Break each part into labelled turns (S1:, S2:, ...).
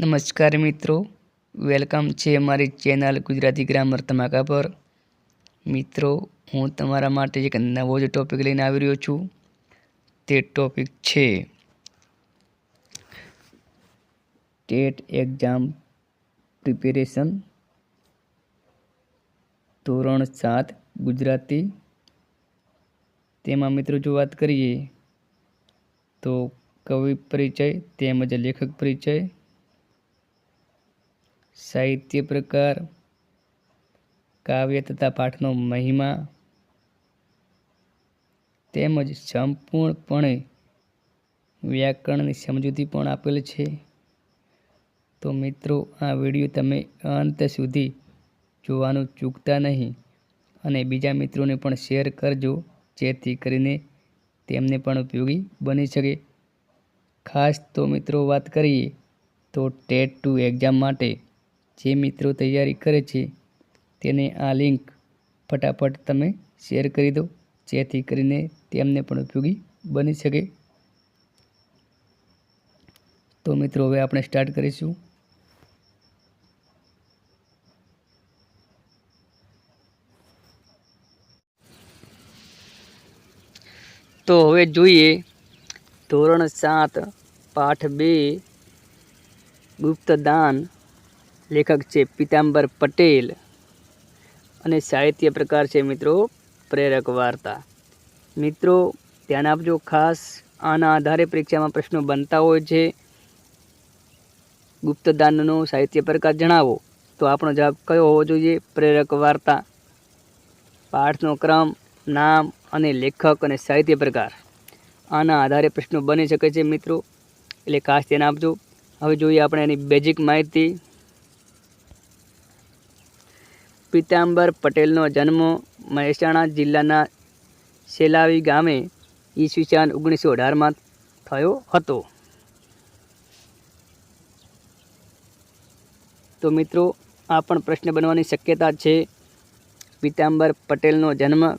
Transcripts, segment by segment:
S1: નમસ્કાર મિત્રો. વેલકમ છે મારી ચેનલ ગુજરાતી ગ્રામર ધમાકા પર. મિત્રો, હું તમારા માટે એક નવો જ ટોપિક લઈને આવી રહ્યો છું. તે ટોપિક છે ટેટ એક્ઝામ પ્રિપેરેશન. ધોરણ સાત, ગુજરાતી. તેમાં મિત્રો જો વાત કરીએ તો કવિ પરિચય તેમજ લેખક પરિચય સાહિત્ય પ્રકાર, કાવ્ય તથા પાઠનો મહિમા તેમજ સંપૂર્ણપણે વ્યાકરણની સમજૂતી પણ આપેલ છે. તો મિત્રો, આ વીડિયો તમે અંત સુધી જોવાનું ચૂકતા નહીં અને બીજા મિત્રોને પણ શેર કરજો, જેથી કરીને તેમને પણ ઉપયોગી બની શકે. ખાસ તો મિત્રો વાત કરીએ તો ટેટ ટુ એક્ઝામ માટે જે મિત્રો તૈયારી કરે છે, તેને આ લિંક ફટાફટ તમે શેર કરી દો, જેથી કરીને તેમને પણ ઉપયોગી બની શકે. તો મિત્રો, હવે આપણે સ્ટાર્ટ કરીશું. તો હવે જોઈએ, ધોરણ સાત, પાઠ બે, ગુપ્તદાન લેખક છે પીતાંબર પટેલ. અને સાહિત્ય પ્રકાર છે મિત્રો, પ્રેરક વાર્તા. મિત્રો, ધ્યાન આપજો, ખાસ આના આધારે પરીક્ષામાં પ્રશ્નો બનતા હોય છે. ગુપ્તદાનનો સાહિત્ય પ્રકાર જણાવો. તો આપણો જવાબ કયો હોવો જોઈએ? પ્રેરક વાર્તા. પાઠનો ક્રમ, નામ અને લેખક અને સાહિત્ય પ્રકાર. આના આધારે પ્રશ્નો બની શકે છે મિત્રો. એટલે ખાસ ધ્યાન આપજો. હવે જોઈએ આપણે એની બેઝિક માહિતી. પિતાંબર પટેલનો જન્મ મહેસાણા જિલ્લાના સેલાવી ગામે ઈસવીસન ઓગણીસો અઢારમાં થયો હતો. તો મિત્રો, આ પણ પ્રશ્ન બનવાની શક્યતા છે, પીતાંબર પટેલનો જન્મ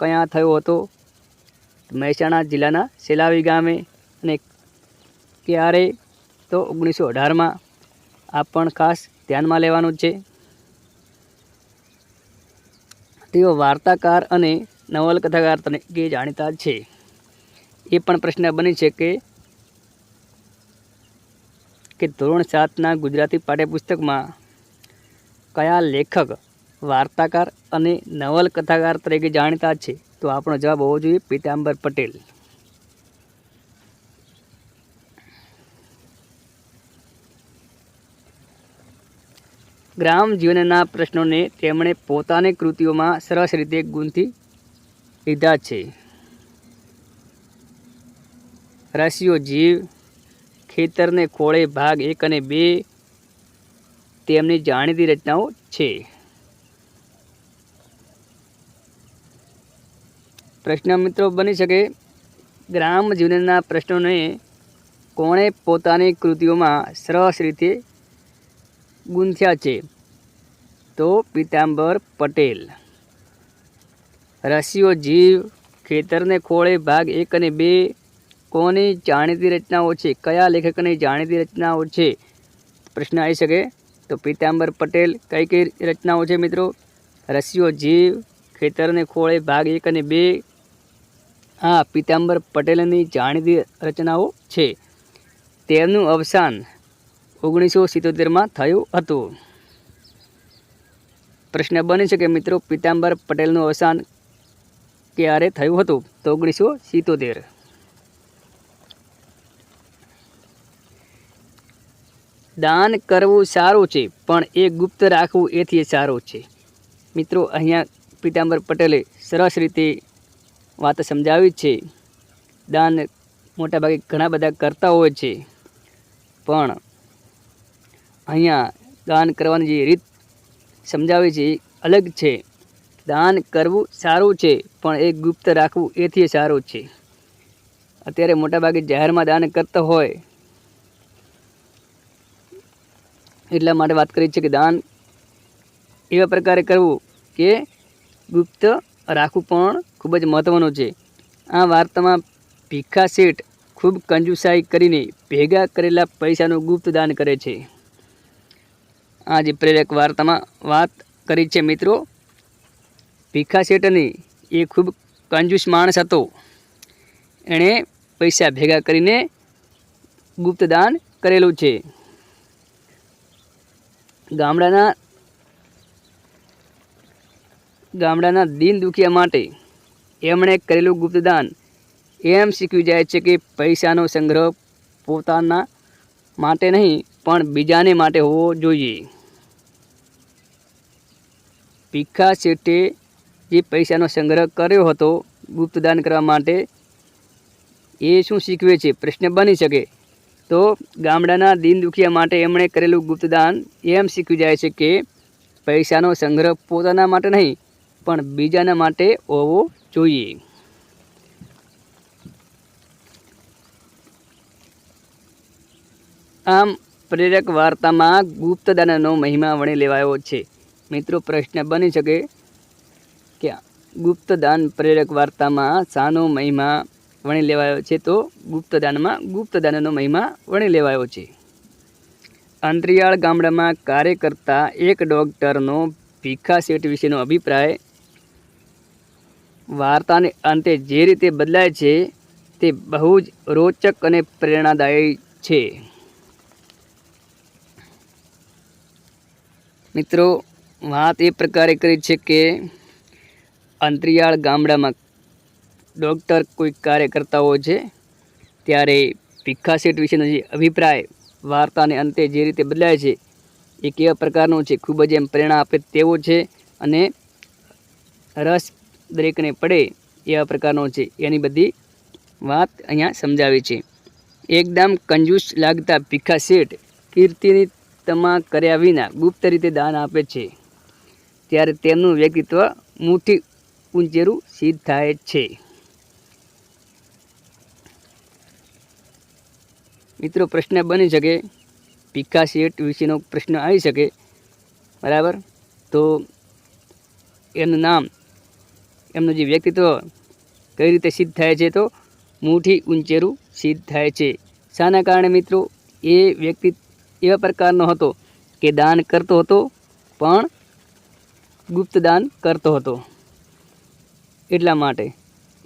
S1: ક્યાં થયો હતો? મહેસાણા જિલ્લાના સેલાવી ગામે અને ક્યારે? તો ઓગણીસો અઢારમાં. આ પણ ખાસ ધ્યાનમાં લેવાનું છે. તેઓ વાર્તાકાર અને નવલકથાકાર તરીકે જાણીતા છે. એ પણ પ્રશ્ન બને છે કે કે ધોરણ સાતના ગુજરાતી પાઠ્યપુસ્તકમાં કયા લેખક વાર્તાકાર અને નવલકથાકાર તરીકે જાણીતા છે? તો આપણો જવાબ હોવો જોઈએ પીતાંબર પટેલ. ગ્રામ જીવનના પ્રશ્નોને તેમણે પોતાની કૃતિઓમાં સરસ રીતે ગૂંથી લીધા છે. રસીઓ જીવ, ખેતરને ખોળે ભાગ એક અને બે તેમની જાણીતી રચનાઓ છે. પ્રશ્ન મિત્રો બની શકે, ગ્રામ જીવનના પ્રશ્નોને કોણે પોતાની કૃતિઓમાં સરસ રીતે ગુંથ્યા છે. તો પીતાંબર પટેલ. રસીઓ જીવ, ખેતરને ખોળે ભાગ એક અને બે, કોની જાણીતી રચનાઓ છે? કયા લેખકની જાણીતી રચનાઓ છે? પ્રશ્ન આવી શકે. તો પીતાંબર પટેલ, કઈ કઈ રચનાઓ છે મિત્રો? રસીઓ જીવ, ખેતરને ખોળે ભાગ એક અને બે. આ પીતાંબર પટેલની જાણીતી રચનાઓ છે. તેમનું અવસાન. ઓગણીસો સિત્તોતેરમાં થયું હતું. પ્રશ્ન બની કે મિત્રો, પીતાંબર પટેલનું અવસાન ક્યારે થયું હતું? તો ઓગણીસો સિત્તોતેર દાન કરવું સારું છે, પણ એ ગુપ્ત રાખવું એથી સારું છે. મિત્રો, અહીંયા પીતાંબર પટેલે સરસ રીતે વાત સમજાવી છે. દાન મોટાભાગે ઘણા બધા કરતા હોય છે. પણ અહીંયા દાન કરવાની જે રીત સમજાવી છે એ અલગ છે. દાન કરવું સારું છે, પણ એ ગુપ્ત રાખવું એથી સારું છે. અત્યારે મોટાભાગે જાહેરમાં દાન કરતા હોય એટલા માટે વાત કરી છે કે દાન એવા પ્રકારે કરવું કે ગુપ્ત રાખવું પણ ખૂબ જ મહત્ત્વનું છે. આ વાર્તામાં ભીખા શેઠ ખૂબ કંજુસાઈ કરીને ભેગા કરેલા પૈસાનું ગુપ્ત દાન કરે છે. આ જે પ્રેરક વાર્તામાં વાત કરી છે મિત્રો. ભીખા શેઠની એ ખૂબ કંજૂસ માણસ હતો. એણે પૈસા ભેગા કરીને ગુપ્તદાન કરેલું છે. ગામડાના ગામડાના દીન દુખિયા માટે એમણે કરેલું ગુપ્તદાન એમ શીખવી જાય છે કે પૈસાનો સંગ્રહ પોતાના માટે નહીં પણ બીજાને માટે હોવો જોઈએ. ભીખા શેઠે જે પૈસાનો સંગ્રહ કર્યો હતો ગુપ્તદાન કરવા માટે, એ શું શીખવે છે? પ્રશ્ન બની શકે. તો ગામડાના દિન દુખિયા માટે એમણે કરેલું ગુપ્તદાન એમ શીખવી જાય છે કે પૈસાનો સંગ્રહ પોતાના માટે નહીં, પણ બીજાના માટે હોવો જોઈએ. આમ પ્રેરક વાર્તામાં ગુપ્તદાનનો મહિમા વણી લેવાયો છે. મિત્રો, પ્રશ્ન બની શકે કે ગુપ્તદાન પ્રેરક વાર્તામાં શાનો મહિમા વણી લેવાયો છે તો ગુપ્તદાનમાં ગુપ્તદાનનો મહિમા વણી લેવાયો છે. અંતરિયાળ ગામડામાં કાર્ય કરતા એક ડૉક્ટરનો ભીખા શેઠ વિશેનો અભિપ્રાય, વાર્તાને અંતે જે રીતે બદલાય છે તે બહુ જ રોચક અને પ્રેરણાદાયી છે. મિત્રો, વાત એ પ્રકારે કરી છે કે અંતરિયાળ ગામડામાં ડૉક્ટર કોઈ કાર્યકર્તાઓ છે, ત્યારે ભીખા શેઠ વિશેનો જે અભિપ્રાય વાર્તાને અંતે જે રીતે બદલાય છે, એ કેવા પ્રકારનો છે, ખૂબ જ એમ પ્રેરણા આપે તેવો છે અને રસ દરેકને પડે એવા પ્રકારનો છે, એની બધી વાત અહીંયા સમજાવી છે. એકદમ કંજૂસ લાગતા ભીખા શેઠ કીર્તિની તમા કર્યા વિના ગુપ્ત રીતે દાન આપે છે. ત્યારે તેમનું વ્યક્તિત્વ મુઠ્ઠી ઊંચેરું સિદ્ધ થાય છે. મિત્રો, પ્રશ્ન બની શકે. ભીખા શેઠ વિશેનો પ્રશ્ન આવી શકે. બરાબર? તો એમનું નામ, એમનું જે વ્યક્તિત્વ કઈ રીતે સિદ્ધ થાય છે તો મુઠ્ઠી ઊંચેરું સિદ્ધ થાય છે. શાના કારણે મિત્રો, એ વ્યક્તિ એવા પ્રકારનો હતો કે દાન કરતો હતો, પણ ગુપ્ત દાન કરતો હતો. એટલા માટે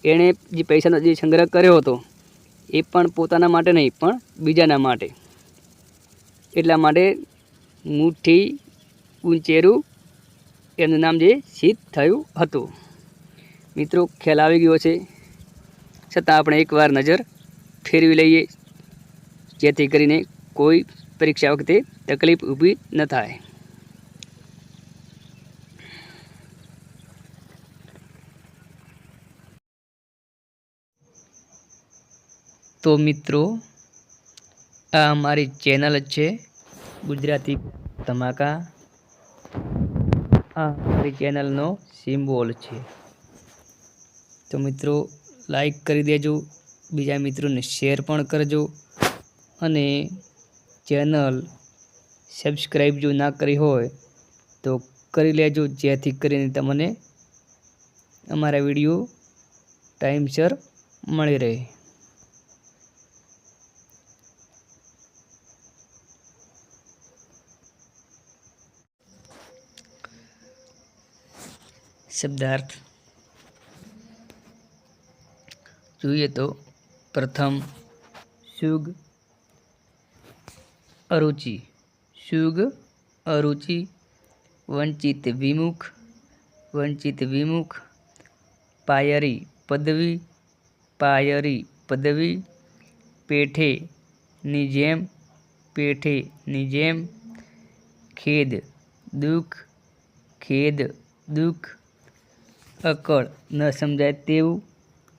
S1: એણે જે પૈસાનો જે સંગ્રહ કર્યો હતો, એ પણ પોતાના માટે નહીં, પણ બીજાના માટે. એટલા માટે મુઠ્ઠી, ઉંચેરું, એમનું નામ જે સિદ્ધ થયું હતું. મિત્રો, ખ્યાલ આવી ગયો છે છતાં આપણે એકવાર નજર ફેરવી લઈએ, જેથી કરીને કોઈ પરીક્ષા વખતે તકલીફ ઊભી ન થાય. તો મિત્રો, આ અમારી ચેનલ છે, ગુજરાતી ધમાકા. આ અમારી ચેનલનો સિમ્બોલ છે. તો મિત્રો લાઈક કરી દેજો, બીજા મિત્રોને શેર પણ કરજો અને ચેનલ સબસ્ક્રાઈબ જો ના કરી હોય, તો કરી લેજો. જેથી કરીને તમને અમારા વીડિયો ટાઈમસર મળી રહે. શબ્દાર્થ. જોઈએ તો પ્રથમ શુગ અરુચિ. શુગ, અરુચિ. વંચિત વિમુખ વંચિત વિમુખ. પાયરી પદવી પાયરી પદવી. પેઠેની જેમ પેઠેની જેમ. ખેદ, દુઃખ. ખેદ, દુઃખ. અકળ, ન સમજાય તેવું.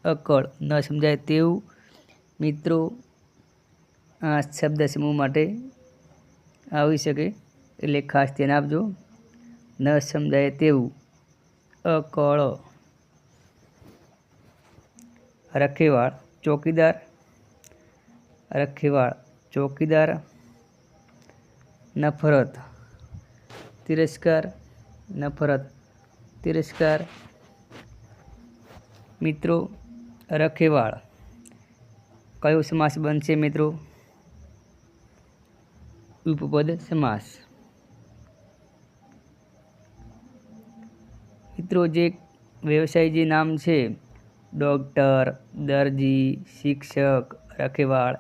S1: અકળ, ન સમજાય તેવું. મિત્રો, આ શબ્દ સમૂહ માટે આવી શકે એટલે ખાસ ધ્યાન આપજો. ન સમજાય તેવું અકળ. રખેવાળ ચોકીદાર. રખેવાળ ચોકીદાર. નફરત તિરસ્કાર. નફરત તિરસ્કાર. મિત્રો, રખેવાળ કયો સમાસ બનશે મિત્રો? ઉપપદ સમાસ મિત્રો, જે વ્યવસાય જે નામ છે ડૉક્ટર દરજી, શિક્ષક, રખેવાળ,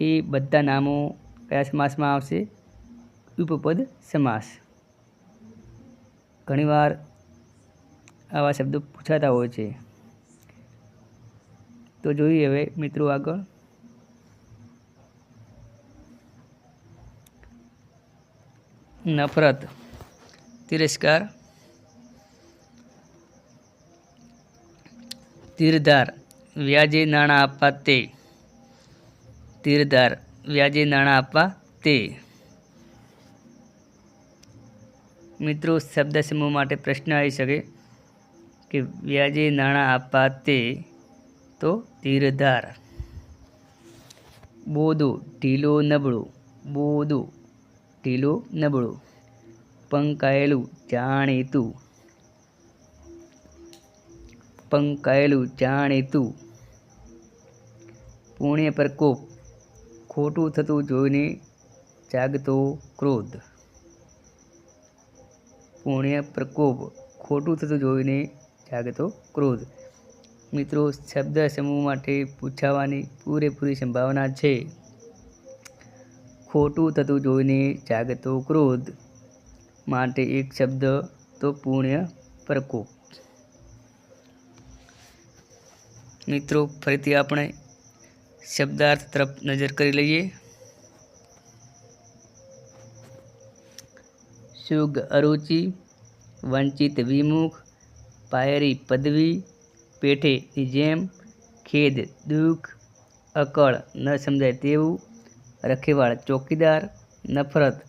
S1: એ બધા નામો કયા સમાસમાં આવશે? ઉપપદ સમાસ ઘણીવાર આવા શબ્દો પૂછાતા હોય છે. તો જોઈએ હવે મિત્રો આગળ. નફરત. તિરસ્કાર. તીરધાર. વ્યાજે નાણાં આપવા તે. તીરધાર. વ્યાજે નાણાં આપવા તે. મિત્રો, શબ્દ સમૂહ માટે પ્રશ્ન આવી શકે કે વ્યાજે નાણાં આપવા તે તો તીરધાર. બોધું ઢીલો નબળું. બોધું ઢીલો નબળું. પંકાયેલું જાણીતું. પંકાયેલું જાણીતું. પુણ્ય પ્રકોપ ખોટું થતું જોઈને જાગતો ક્રોધ. પુણ્ય પ્રકોપ ખોટું થતું જોઈને જાગતો ક્રોધ. મિત્રો, શબ્દ સમૂહ માટે પૂછાવાની પૂરેપૂરી સંભાવના છે. ખોટું થતું જોઈને જાગતો ક્રોધ માટે એક શબ્દ તો પુણ્ય પ્રકોપ મિત્રો, ફરીથી આપણે શબ્દાર્થ તરફ નજર કરી લઈએ. શુગ અરુચિ, વંચિત વિમુખ, પાયરી પદવી પેઠેની જેમ ખેદ દુઃખ, અકળ ન સમજાય તેવું રખેવાળ, ચોકીદાર, નફરત,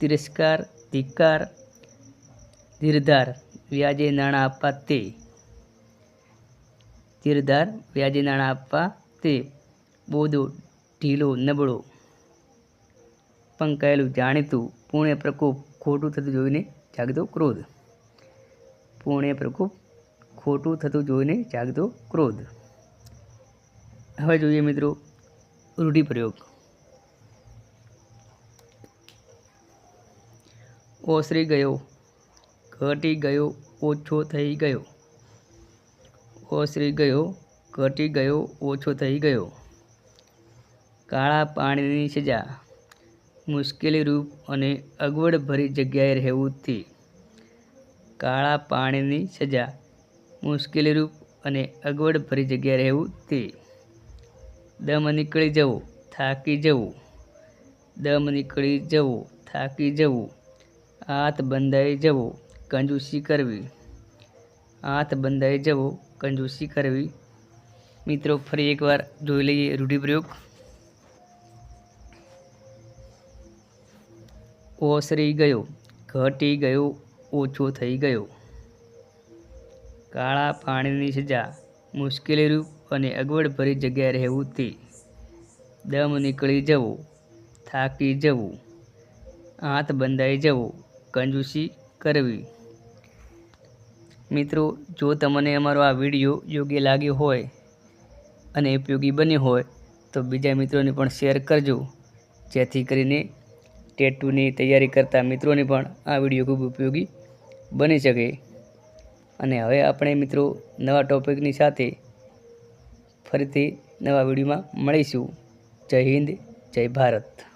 S1: તિરસ્કાર, ધિક્કાર, ધીરધાર, વ્યાજે નાણાં આપવા તે. ધીરધાર, વ્યાજે નાણાં આપવા તે. બોધો ઢીલો, નબળો. પંકાયેલું, જાણીતું પૂર્ણ પ્રકોપ, ખોટું થતું જોઈને જાગતો, ક્રોધ. પૂર્ણ પ્રકોપ, ખોટું થતું જોઈને જાગતો, ક્રોધ. હવે જોઈએ મિત્રો, રૂઢિપ્રયોગ. ઓસરી ગયો. ઘટી ગયો, ઓછો થઈ ગયો. ઓસરી ગયો, ઘટી ગયો, ઓછો થઈ ગયો. કાળા પાણીની સજા. મુશ્કેલી રૂપ અને અગવડભરી જગ્યાએ રહેવુંથી કાળા પાણીની સજા. મુશ્કેલી રૂપ અને અગવડભરી જગ્યાએ રહેવું તે દમ નીકળી જવું, થાકી જવું. દમ નીકળી જવું, થાકી જવું. હાથ બંધાઈ જવો, કંજૂસી કરવી. હાથ બંધાઈ જવો, કંજૂસી કરવી. મિત્રો, ફરી એકવાર જોઈ લઈએ રૂઢિપ્રયોગ. ઓસરી ગયો, ઘટી ગયો, ઓછો થઈ ગયો. કાળા પાણીની સજા, મુશ્કેલી રૂપ અને અગવડભરી જગ્યાએ રહેવું તે. દમ નીકળી જવું, થાકી જવું. હાથ બંધાઈ જવું કંજૂસી કરવી. મિત્રો, જો તમને અમારો આ વીડિયો યોગ્ય લાગ્યો હોય અને ઉપયોગી બન્યો હોય, તો બીજા મિત્રોને પણ શેર કરજો. જેથી કરીને ટેટુની તૈયારી કરતા મિત્રોને પણ આ વીડિયો ખૂબ ઉપયોગી બની શકે. અને હવે આપણે મિત્રો નવા ટોપિકની સાથે ફરીથી નવા વિડીયોમાં મળીશું. જય હિન્દ, જય ભારત.